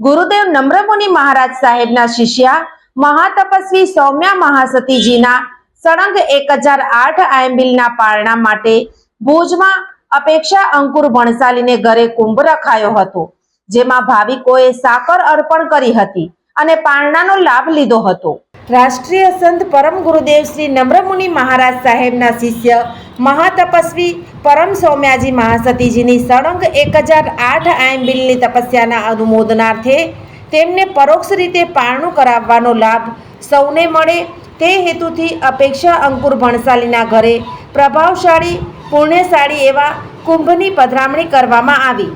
Gurudev Namramuni Maharaj સાહેબના શિષ્યા મહાતપસ્વી સૌમ્યા મહાસતીજીના સળંગ એક હજાર આઠ આયંબિલના પારણા માટે ભુજમાં અપેક્ષા અંકુર ભણસાલીને ઘરે કુંભ રખાયો હતો, જેમાં ભાવિકોએ સાકર અર્પણ કરી હતી અને પારણાનો લાભ લીધો હતો. રાષ્ટ્રીય સંત પરમ ગુરુદેવ શ્રી નમ્રમુનિ મહારાજ સાહેબના શિષ્ય મહાતપસ્વી પરમ સૌમ્યાજી મહાસતીજીની સળંગ એક હજાર આઠ આયંબિલની તપસ્યાના અનુમોદનાર્થે તેમને પરોક્ષ રીતે પારણું કરાવવાનો લાભ સૌને મળે. તે હેતુથી અપેક્ષા અંકુર ભણસાલીના ઘરે પ્રભાવશાળી, પુણ્યશાળી એવા કુંભની પધરામણી કરવામાં આવી.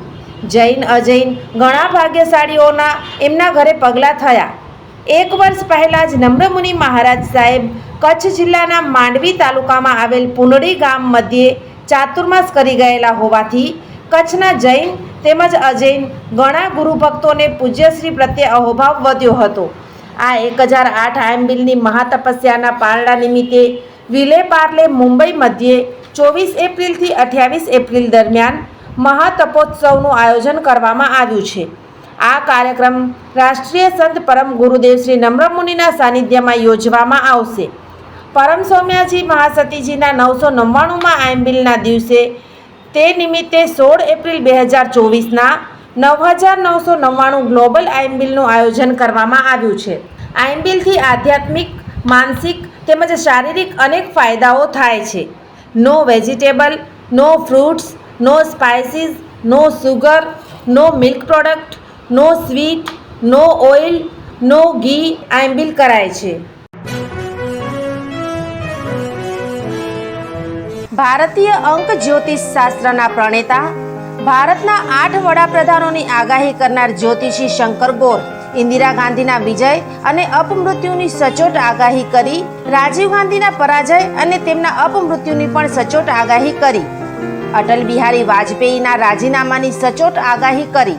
જૈન, અજૈન ઘણા ભાગ્યશાળીઓના એમના ઘરે પગલાં થયા. એક વર્ષ પહેલાં જ નમ્રમુનિ મહારાજ સાહેબ કચ્છ જિલ્લાના માંડવી તાલુકામાં આવેલ પુનડી ગામ મધ્યે ચાતુર્માસ કરી ગયેલા હોવાથી કચ્છના જૈન તેમજ અજૈન ઘણા ગુરુભક્તોને પૂજ્યશ્રી પ્રત્યે અહોભાવ વધ્યો હતો. આ એક હજાર આઠ આયંબિલની મહાતપસ્યાના પારણા નિમિત્તે વિલે પાર્લે મુંબઈ મધ્યે ચોવીસ એપ્રિલથી અઠ્યાવીસ એપ્રિલ દરમિયાન મહાતપોત્સવનું આયોજન કરવામાં આવ્યું છે. આ કાર્યક્રમ રાષ્ટ્રીય સંત પરમ ગુરુદેવ શ્રી નમ્રમુનિના સાનિધ્યમાં યોજવામાં આવશે. પરમ સૌમ્યાજી મહાસતીજીના નવસો નવ્વાણુંમાં આયંબિલના દિવસે તે નિમિત્તે સોળ એપ્રિલ બે હજાર ચોવીસના નવ હજાર નવસો નવ્વાણું ગ્લોબલ આયંબિલનું આયોજન કરવામાં આવ્યું છે. આયંબિલથી આધ્યાત્મિક, માનસિક તેમજ શારીરિક અનેક ફાયદાઓ થાય છે. No vegetable, no fruits, no spices, no sugar, no milk product no sweet, no oil, no ઘી આયંબિલ કરાય છે. ભારતીય અંક જ્યોતિષ શાસ્ત્રના પ્રણેતા, ભારતના આઠ વડાપ્રધાનોની આગાહી કરનાર જ્યોતિષી શંકર ગોર, ઇન્દિરા ગાંધીના વિજય અને અપમૃત્યુની સચોટ આગાહી કરી, રાજીવ ગાંધીના પરાજય અને તેમના અપમૃત્યુની પણ સચોટ આગાહી કરી. અટલ બિહારી વાજપેયીના રાજીનામાની સચોટ આગાહી કરી.